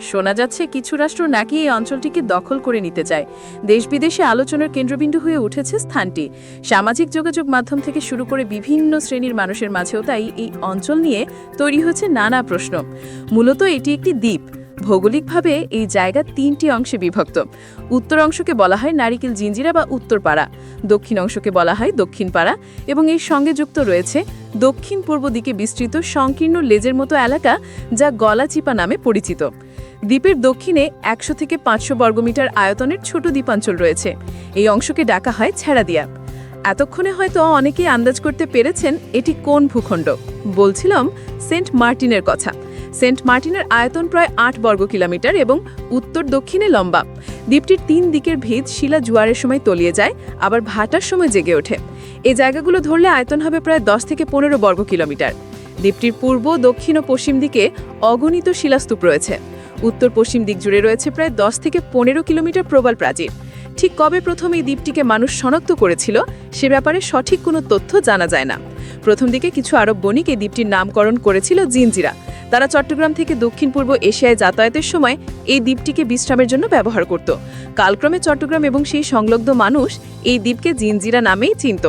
শোনা যাচ্ছে কিছু রাষ্ট্র নাকি এই অঞ্চলটিকে দখল করে নিতে চায়। দেশ বিদেশে আলোচনার কেন্দ্রবিন্দু হয়ে উঠেছে স্থানটি। সামাজিক যোগাযোগ মাধ্যম থেকে শুরু করে বিভিন্ন শ্রেণির মানুষের মাঝেও তাই এই অঞ্চল নিয়ে তৈরি হয়েছে নানা প্রশ্ন। মূলত এটি একটি দ্বীপ। ভৌগোলিকভাবে এই জায়গা তিনটি অংশে বিভক্ত। উত্তর অংশকে বলা হয় নারিকেল জিঞ্জিরা বা উত্তরপাড়া। দক্ষিণ অংশকে বলা হয় দক্ষিণপাড়া এবং এর সঙ্গে যুক্ত রয়েছে দক্ষিণ পূর্ব দিকে বিস্তৃত সংকীর্ণ লেজের মতো এলাকা যা গলাচিপা নামে পরিচিত। দ্বীপের দক্ষিণে একশো থেকে পাঁচশো বর্গমিটার আয়তনের ছোট দ্বীপাঞ্চল রয়েছে। এই অংশকে ডাকা হয় ছেড়াদিয়া। এতক্ষণে হয়তো অনেকেই আন্দাজ করতে পেরেছেন এটি কোন ভূখণ্ড। বলছিলাম সেন্ট মার্টিনের কথা। সেন্ট মার্টিনের আয়তন প্রায় আট বর্গ কিলোমিটার এবং উত্তর দক্ষিণে লম্বা। দ্বীপটির তিন দিকের ভেদ শিলা জোয়ারের সময় তলিয়ে যায়, আবার ভাটার সময় জেগে ওঠে। এই জায়গাগুলো ধরলে আয়তন হবে প্রায় দশ থেকে পনেরো বর্গ কিলোমিটার। দ্বীপটির পূর্ব, দক্ষিণ ও পশ্চিম দিকে অগণিত শিলাস্তূপ রয়েছে। উত্তর পশ্চিম দিক জুড়ে রয়েছে প্রায় দশ থেকে পনেরো কিলোমিটার প্রবাল প্রাচীর। ঠিক কবে প্রথম এই দ্বীপটিকে মানুষ শনাক্ত করেছিল, সে ব্যাপারে সঠিক কোনো তথ্য জানা যায় না। প্রথম দিকে কিছু আরব বণিক এই দ্বীপটির নামকরণ করেছিল জিনজিরা। তারা চট্টগ্রাম থেকে দক্ষিণ পূর্ব এশিয়ায় যাতায়াতের সময় এই দ্বীপটিকে বিশ্রামের জন্য ব্যবহার করত। কালক্রমে চট্টগ্রাম এবং সেই সংলগ্ন মানুষ এই দ্বীপকে জিনজিরা নামেই চিনত।